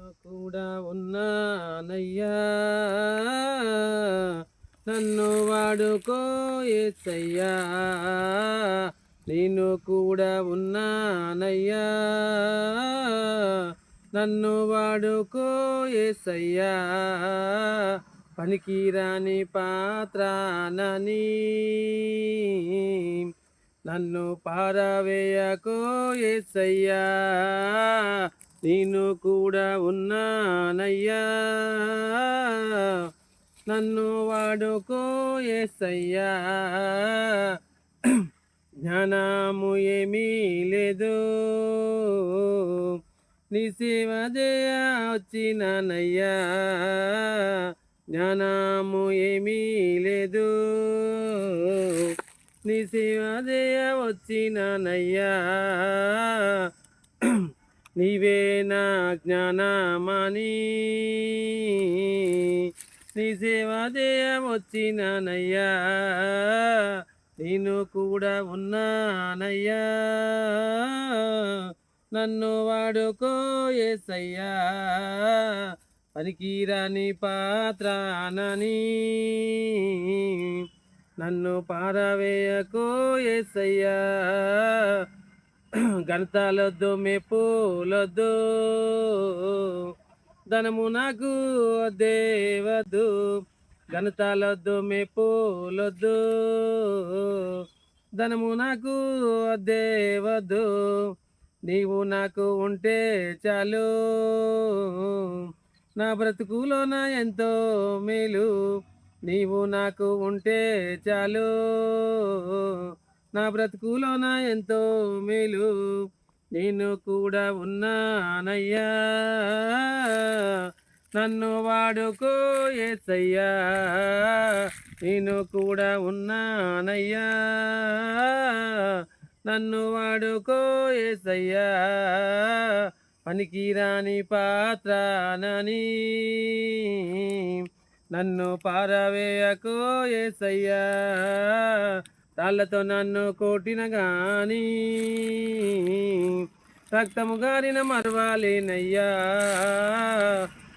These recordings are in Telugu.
నేను కూడా ఉన్నానయ్యా. నన్ను వాడుకో ఏసయ్యా. నేను కూడా ఉన్నానయ్యా. నన్ను వాడుకో ఏసయ్యా. పనికిరాని పాత్రానని నన్ను పారవేయకో ఏసయ్యా. నేను కూడా ఉన్నానయ్యా. నన్ను వాడుకో ఏసయ్యా. జ్ఞానము ఏమీ లేదు. నీ సేవ చేయ వచ్చినానయ్యా. జ్ఞానము ఏమీ లేదు. నీ సేవ చేయ వచ్చినానయ్యా. నీవే నా జ్ఞానమని. నీ సేవాదేయమొచ్చినయ్యా నేను కూడా ఉన్నానయ్యా. నన్ను వాడుకో ఏసయ్యా. పనికిరాని పాత్రానని. నన్ను పారవేయకో ఏసయ్యా. గణతాలొద్దు మెప్పులొద్దు ధనము నాకు దేవదు ఘనతాలొద్దు మెప్పులొద్దు ధనము నాకు దేవదు నీవు నాకు ఉంటే చాలు. నా బ్రతుకులోన ఎంతో మేలు. నీవు నాకు ఉంటే చాలు. నా బ్రతుకులోన ఎంతో మేలు నేను కూడా ఉన్నానయ్యా. నన్ను వాడుకో ఏసయ్యా. నేను కూడా ఉన్నానయ్యా. నన్ను వాడుకో ఏసయ్యా. పనికిరాని పాత్రనని నన్ను పారవేయకో ఏసయ్యా. తాళ్ళతో నన్ను కొట్టిన గాని రక్తము గారిన మరవాలేనయ్యా.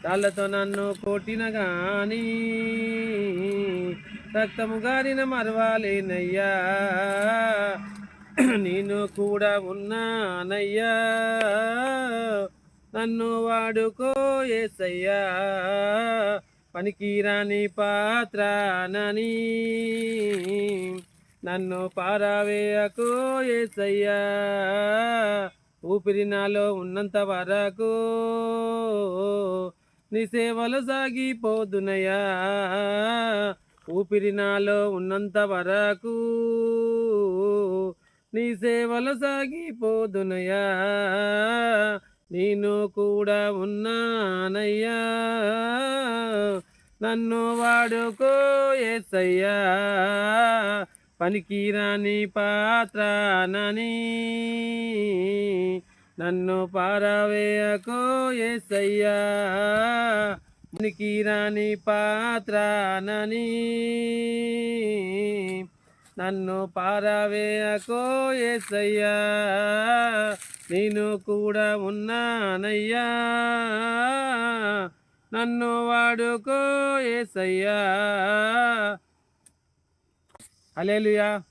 తాళ్ళతో నన్ను కొట్టిన గాని రక్తము గారిన మరవాలేనయ్యా. నేను కూడా ఉన్నానయ్యా. నన్ను వాడుకో ఏసయ్యా. పనికిరాని పాత్రనని నన్ను పారవేయకు ఏసయ్యా. ఊపిరి నాలో ఉన్నంత వరకు నీ సేవలు సాగిపోదునయ్యా. ఊపిరి నాలో ఉన్నంత వరకు నీ సేవలు సాగిపోదునయ్యా. నేను కూడా ఉన్నానయ్యా. నన్ను వాడుకో ఏసయ్యా. పనికిరాని పాత్రనని నన్ను పారవేయకో ఏసయ్యా. పనికిరాని పాత్రనని నన్ను పారవేయకో ఏసయ్యా. నేను కూడా ఉన్నానయ్యా. నన్ను వాడుకో ఏసయ్యా. Hallelujah.